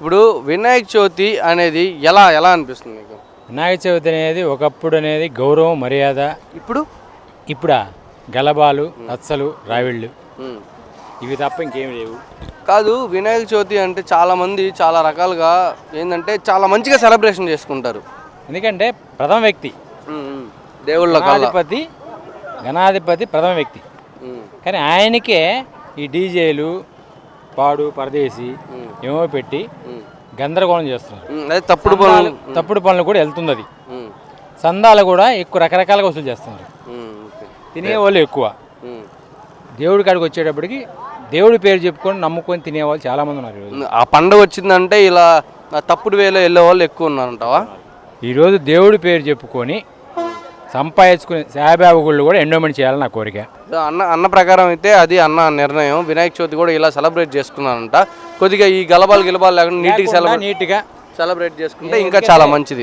ఇప్పుడు వినాయక చవితి అనేది ఎలా ఎలా అనిపిస్తుంది మీకు? వినాయక చవితి అనేది ఒకప్పుడు అనేది గౌరవం మర్యాద. ఇప్పుడు? ఇప్పుడా? గలబాలు రచ్చలు రావిళ్ళు. ఇవి తప్ప ఇంకేమి లేవు. కాదు వినాయక చవితి అంటే చాలా మంది చాలా రకాలుగా ఏంటంటే చాలా మంచిగా సెలబ్రేషన్ చేసుకుంటారు. ఎందుకంటే ప్రథమ వ్యక్తి. దేవుళ్ళ గణాధిపతి గణాధిపతి ప్రథమ వ్యక్తి. కానీ ఆయనకే ఈ డీజేలు పాడు పరదేశి ఏమో పెట్టి. గందరగోళం చేస్తున్నారు. తప్పుడు పనులు. తప్పుడు పనులు కూడా వెళ్తుంది అది సందాలు కూడా ఎక్కువ రకరకాలుగా వసూలు చేస్తున్నారు. తినేవాళ్ళు ఎక్కువ. దేవుడి కాడికి వచ్చేటప్పటికి దేవుడి పేరు చెప్పుకొని నమ్ముకొని తినేవాళ్ళు చాలామంది ఉన్నారు ఆ పండుగ వచ్చిందంటే ఇలా తప్పుడు వేలో వెళ్ళే వాళ్ళు ఎక్కువ ఉన్నారంటావా? ఈరోజు దేవుడి పేరు చెప్పుకొని సంపాదించుకునే సాయిబాబా గుళ్ళు కూడా ఎండోమెంట్ చేయాలని నా కోరిక. అన్న అన్న ప్రకారం అయితే అది అన్న నిర్ణయం. వినాయక చవితి కూడా ఇలా సెలబ్రేట్ చేసుకున్నారంట కొద్దిగా ఈ గలబాలు గిలబాలు లేకుండా నీట్గా సెలబ్రేట్ నీట్గా సెలబ్రేట్ చేసుకుంటే ఇంకా చాలా మంచిది.